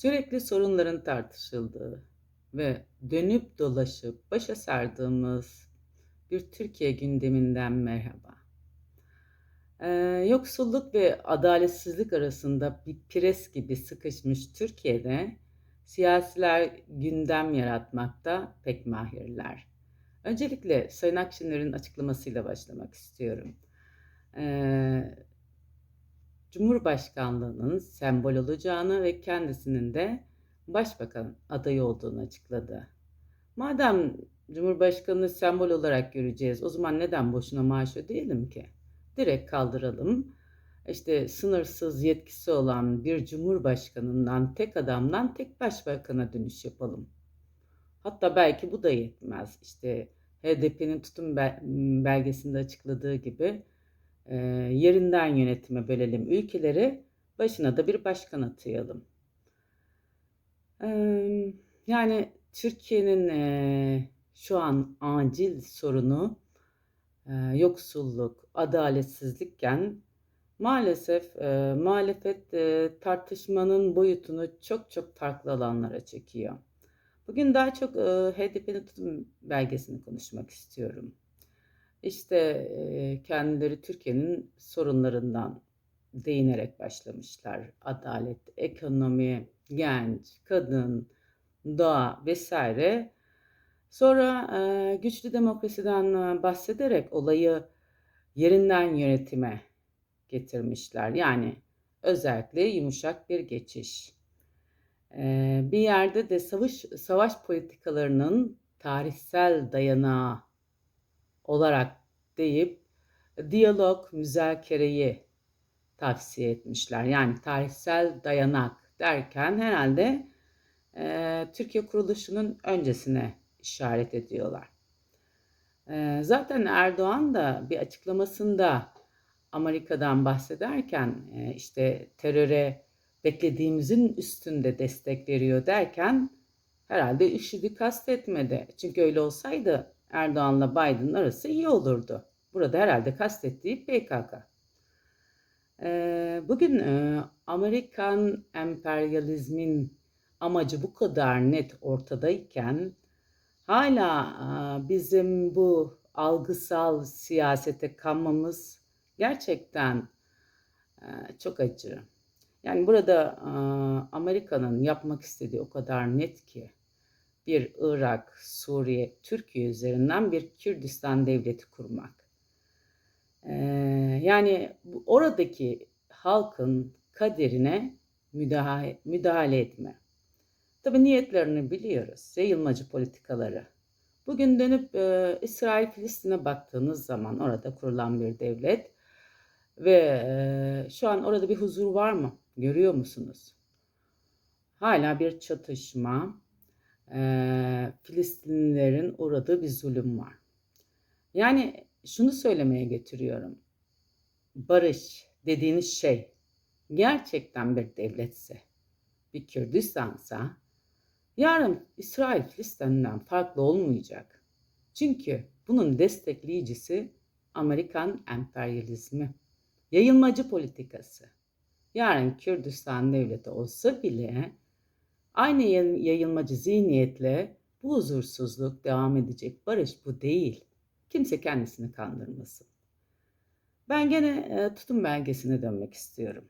Sürekli sorunların tartışıldığı ve dönüp dolaşıp başa sardığımız bir Türkiye gündeminden merhaba. Eee, yoksulluk ve adaletsizlik arasında bir pres gibi sıkışmış Türkiye'de siyasiler gündem yaratmakta pek mahirler. Öncelikle Sayın Akşener'in açıklamasıyla başlamak istiyorum. Eee, Cumhurbaşkanlığının sembol olacağını ve kendisinin de başbakan adayı olduğunu açıkladı. Madem Cumhurbaşkanını sembol olarak göreceğiz, o zaman neden boşuna maaş ödeyelim ki? Direkt kaldıralım. İşte sınırsız yetkisi olan bir cumhurbaşkanından, tek adamdan tek başbakana dönüş yapalım. Hatta belki bu da yetmez. İşte HDP'nin tutum belgesinde açıkladığı gibi e, yerinden yönetime bölelim ülkeleri, başına da bir başkan atayalım. E, yani Türkiye'nin e, şu an acil sorunu e, yoksulluk, adaletsizlikken maalesef e, muhalefet e, tartışmanın boyutunu çok çok farklı alanlara çekiyor. Bugün daha çok e, HDP'nin tutum belgesini konuşmak istiyorum. İşte kendileri Türkiye'nin sorunlarından değinerek başlamışlar. Adalet, ekonomi, genç, kadın, doğa vesaire. Sonra güçlü demokrasiden bahsederek olayı yerinden yönetime getirmişler. Yani özellikle yumuşak bir geçiş. Bir yerde de savaş savaş politikalarının tarihsel dayanağı olarak deyip diyalog müzakereyi tavsiye etmişler. Yani tarihsel dayanak derken herhalde e, Türkiye kuruluşunun öncesine işaret ediyorlar. E, zaten Erdoğan da bir açıklamasında Amerika'dan bahsederken e, işte teröre beklediğimizin üstünde destek veriyor derken herhalde IŞİD'i kastetmedi. Çünkü öyle olsaydı Erdoğan'la Biden arası iyi olurdu. Burada herhalde kastettiği PKK. Ee, bugün e, Amerikan emperyalizmin amacı bu kadar net ortadayken hala e, bizim bu algısal siyasete kanmamız gerçekten e, çok acı. Yani burada Amerika'nın yapmak istediği o kadar net ki bir Irak, Suriye, Türkiye üzerinden bir Kürdistan devleti kurmak. Ee, yani oradaki halkın kaderine müdahale, müdahale etme. Tabi niyetlerini biliyoruz, yayılmacı politikaları. Bugün dönüp e, İsrail Filistin'e baktığınız zaman orada kurulan bir devlet ve e, şu an orada bir huzur var mı? Görüyor musunuz? Hala bir çatışma, e, Filistinlilerin uğradığı bir zulüm var. Yani şunu söylemeye getiriyorum. Barış dediğiniz şey gerçekten bir devletse, bir Kürdistansa yarın İsrail Filistin'den farklı olmayacak. Çünkü bunun destekleyicisi Amerikan emperyalizmi, yayılmacı politikası. Yarın Kürdistan devleti olsa bile Aynı yayılmacı zihniyetle bu huzursuzluk devam edecek. Barış bu değil. Kimse kendisini kandırmasın. Ben gene e, tutum belgesine dönmek istiyorum.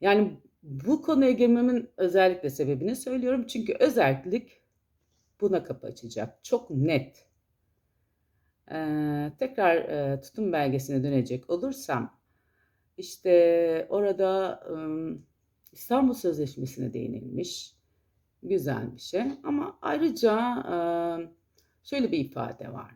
Yani bu konuya girmemin özellikle sebebini söylüyorum. Çünkü özellik buna kapı açacak. Çok net. Ee, tekrar e, tutum belgesine dönecek olursam işte orada ıı, İstanbul Sözleşmesi'ne değinilmiş. Güzel bir şey. Ama ayrıca şöyle bir ifade var.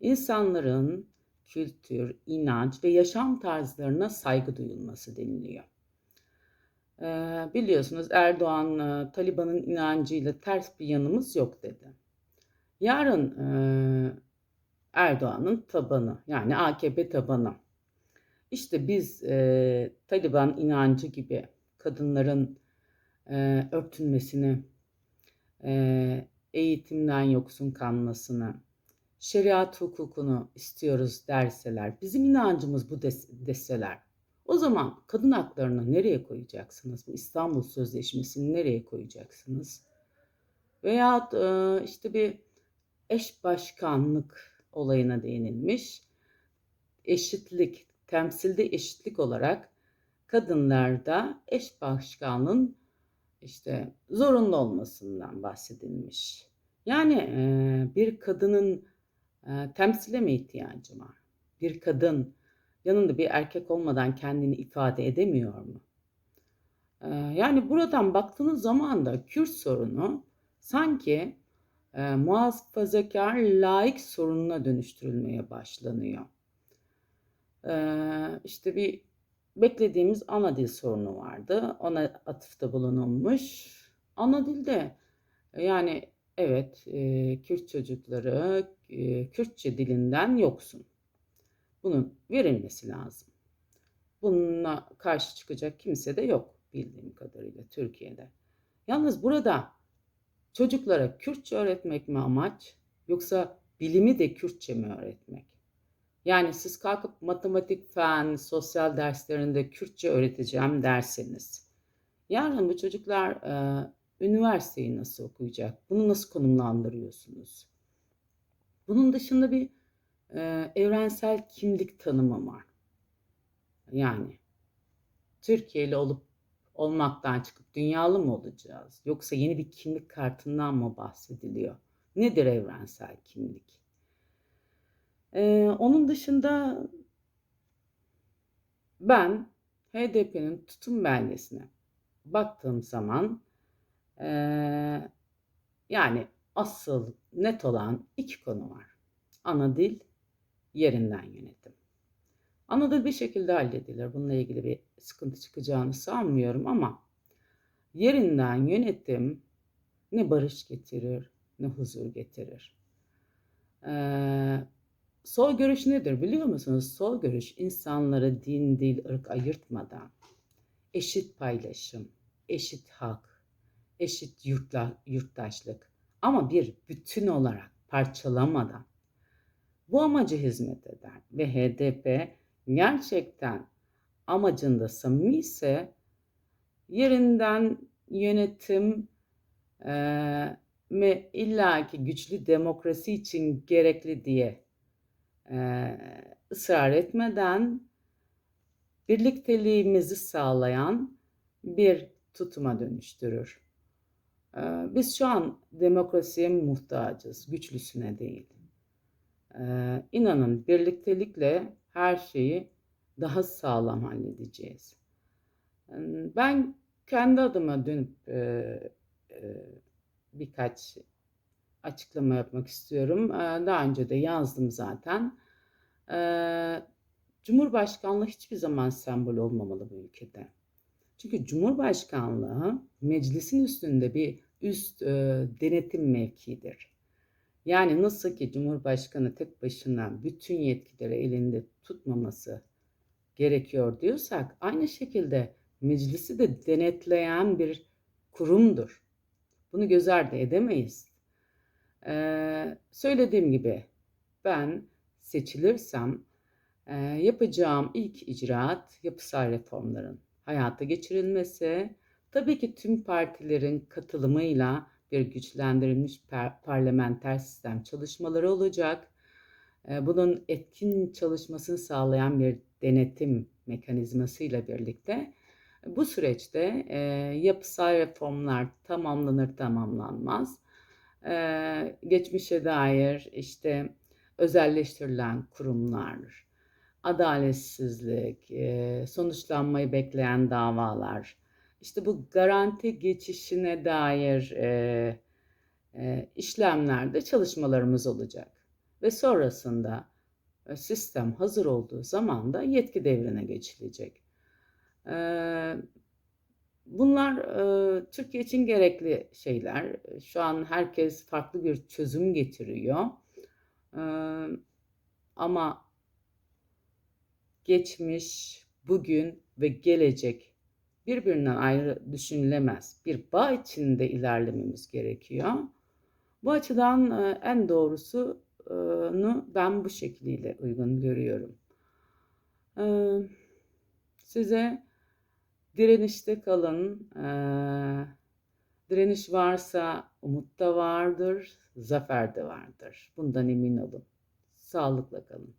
İnsanların kültür, inanç ve yaşam tarzlarına saygı duyulması deniliyor. Biliyorsunuz Erdoğan Taliban'ın inancıyla ters bir yanımız yok dedi. Yarın Erdoğan'ın tabanı yani AKP tabanı. İşte biz Taliban inancı gibi kadınların e, örtünmesini, e, eğitimden yoksun kalmasını, şeriat hukukunu istiyoruz derseler, bizim inancımız bu des- deseler, O zaman kadın haklarını nereye koyacaksınız? Bu İstanbul Sözleşmesi'ni nereye koyacaksınız? Veyahut e, işte bir eş başkanlık olayına değinilmiş. Eşitlik, temsilde eşitlik olarak kadınlarda eş başkanlığın işte zorunlu olmasından bahsedilmiş. Yani e, bir kadının e, temsile mi ihtiyacı var? Bir kadın yanında bir erkek olmadan kendini ifade edemiyor mu? E, yani buradan baktığınız zaman da Kürt sorunu sanki e, muhafazakar laik sorununa dönüştürülmeye başlanıyor. E, işte bir beklediğimiz ana dil sorunu vardı. Ona atıfta bulunulmuş. Ana dilde yani evet e, Kürt çocukları e, Kürtçe dilinden yoksun. Bunun verilmesi lazım. Bununla karşı çıkacak kimse de yok bildiğim kadarıyla Türkiye'de. Yalnız burada çocuklara Kürtçe öğretmek mi amaç yoksa bilimi de Kürtçe mi öğretmek? Yani siz kalkıp matematik, fen, sosyal derslerinde Kürtçe öğreteceğim derseniz yarın bu çocuklar e, üniversiteyi nasıl okuyacak? Bunu nasıl konumlandırıyorsunuz? Bunun dışında bir e, evrensel kimlik tanımı var. Yani Türkiye'li olup olmaktan çıkıp dünyalı mı olacağız? Yoksa yeni bir kimlik kartından mı bahsediliyor? Nedir evrensel kimlik? Ee, onun dışında ben HDP'nin tutum belgesine baktığım zaman e, yani asıl net olan iki konu var. Ana dil, yerinden yönetim. Ana dil bir şekilde halledilir. Bununla ilgili bir sıkıntı çıkacağını sanmıyorum ama yerinden yönetim ne barış getirir ne huzur getirir. Ee, Sol görüş nedir biliyor musunuz? Sol görüş insanları din, dil, ırk ayırtmadan eşit paylaşım, eşit hak, eşit yurtla, yurttaşlık ama bir bütün olarak parçalamadan bu amaca hizmet eder ve HDP gerçekten amacında samimi ise yerinden yönetim e, ve illaki güçlü demokrasi için gerekli diye e, ısrar etmeden birlikteliğimizi sağlayan bir tutuma dönüştürür. E, biz şu an demokrasiye muhtacız, güçlüsüne değil. E, inanın birliktelikle her şeyi daha sağlam halledeceğiz. Ben kendi adıma dönüp e, e, birkaç açıklama yapmak istiyorum. Daha önce de yazdım zaten. Cumhurbaşkanlığı hiçbir zaman sembol olmamalı bu ülkede. Çünkü Cumhurbaşkanlığı meclisin üstünde bir üst e, denetim mevkiidir. Yani nasıl ki Cumhurbaşkanı tek başına bütün yetkileri elinde tutmaması gerekiyor diyorsak aynı şekilde meclisi de denetleyen bir kurumdur. Bunu göz ardı edemeyiz. Ee, söylediğim gibi ben seçilirsem e, yapacağım ilk icraat yapısal reformların hayata geçirilmesi, tabii ki tüm partilerin katılımıyla bir güçlendirilmiş parlamenter sistem çalışmaları olacak. E, bunun etkin çalışmasını sağlayan bir denetim mekanizmasıyla birlikte bu süreçte e, yapısal reformlar tamamlanır tamamlanmaz e, geçmişe dair işte özelleştirilen kurumlar, adaletsizlik, e, sonuçlanmayı bekleyen davalar, işte bu garanti geçişine dair e, e, işlemlerde çalışmalarımız olacak. Ve sonrasında sistem hazır olduğu zaman da yetki devrine geçilecek. Bunlar Türkiye için gerekli şeyler. Şu an herkes farklı bir çözüm getiriyor. Ama geçmiş, bugün ve gelecek birbirinden ayrı düşünülemez. Bir bağ içinde ilerlememiz gerekiyor. Bu açıdan en doğrusunu ben bu şekliyle uygun görüyorum. Size direnişte kalın. Direniş varsa umut da vardır, zafer de vardır. Bundan emin olun. Sağlıkla kalın.